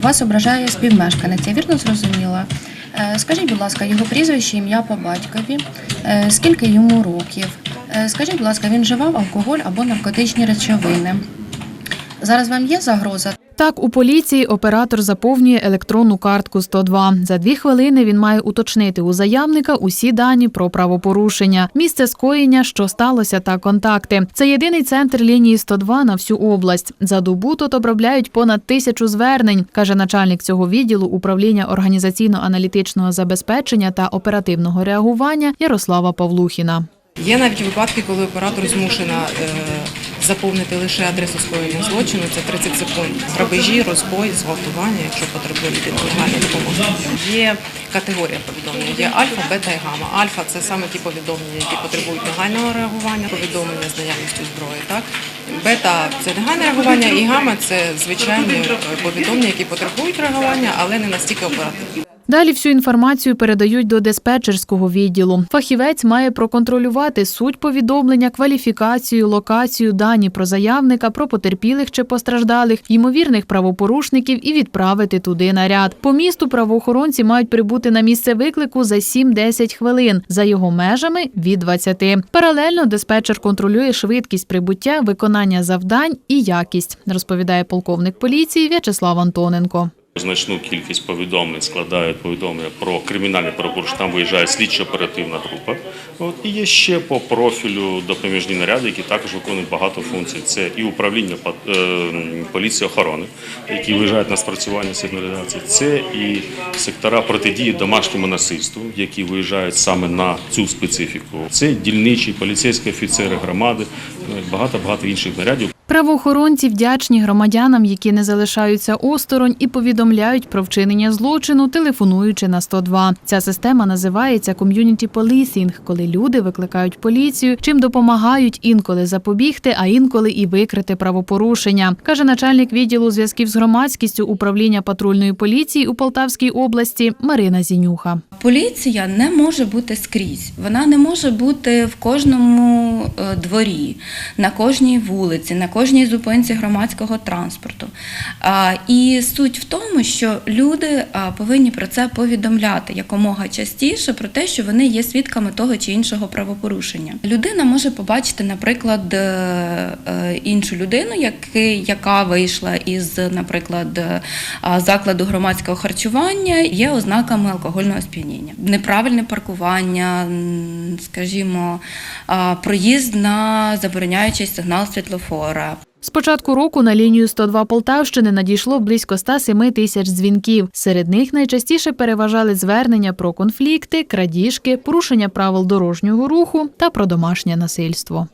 Вас ображає співмешканець, я вірно зрозуміла. Е, Скажіть, будь ласка, його прізвище, ім'я по батькові, Е, скільки йому років? Е, Скажіть, будь ласка, він вживав алкоголь або наркотичні речовини. Зараз вам є загроза? Так, у поліції оператор заповнює електронну картку 102. За дві хвилини він має уточнити у заявника усі дані про правопорушення, місце скоєння, що сталося, та контакти. Це єдиний центр лінії 102 на всю область. За добу тут обробляють понад тисячу звернень, каже начальник цього відділу управління організаційно-аналітичного забезпечення та оперативного реагування Ярослава Павлухіна. Є навіть випадки, коли оператор змушена е, заповнити лише адресу скоєння злочину. Це 30 секунд. Грабежі, розбой, зґвалтування, якщо потребує людина легальної допомоги. Є категорія повідомлень. Є альфа, бета і гамма. Альфа це саме ті повідомлення, які потребують негайного реагування, повідомлення з наявністю зброї. Так бета це негайне реагування, і гамма це звичайні повідомлення, які потребують реагування, але не настільки оперативно. Далі всю інформацію передають до диспетчерського відділу. Фахівець має проконтролювати суть повідомлення, кваліфікацію, локацію, дані про заявника, про потерпілих чи постраждалих, ймовірних правопорушників і відправити туди наряд. По місту правоохоронці мають прибути на місце виклику за 7-10 хвилин, за його межами від 20. Паралельно диспетчер контролює швидкість прибуття, виконання завдань і якість, розповідає полковник поліції В'ячеслав Антоненко. Значну кількість повідомлень складають повідомлення про кримінальне правопорушення. Там виїжджає слідчо-оперативна група. От і є ще по профілю допоміжні наряди, які також виконують багато функцій. Це і управління е, поліції охорони, які виїжджають на спрацювання сигналізації. Це і сектора протидії домашньому насильству, які виїжджають саме на цю специфіку. Це дільничі поліцейські офіцери громади, багато багато інших нарядів. Правоохоронці вдячні громадянам, які не залишаються осторонь і повідомляють про вчинення злочину, телефонуючи на 102. Ця система називається ком'юніті policing, коли люди викликають поліцію, чим допомагають інколи запобігти, а інколи і викрити правопорушення, каже начальник відділу зв'язків з громадськістю управління патрульної поліції у Полтавській області Марина Зінюха. Поліція не може бути скрізь. Вона не може бути в кожному е, дворі, на кожній вулиці, на кожній зупинці громадського транспорту. І суть в тому, що люди повинні про це повідомляти якомога частіше про те, що вони є свідками того чи іншого правопорушення. Людина може побачити, наприклад, е, е, іншу людину, яка вийшла із, наприклад, е, закладу громадського харчування, є ознаками алкогольного сп'яніння. Неправильне паркування, скажімо, проїзд на забороняючий сигнал світлофора, З початку року на лінію 102 Полтавщини надійшло близько 107 тисяч дзвінків. Серед них найчастіше переважали звернення про конфлікти, крадіжки, порушення правил дорожнього руху та про домашнє насильство.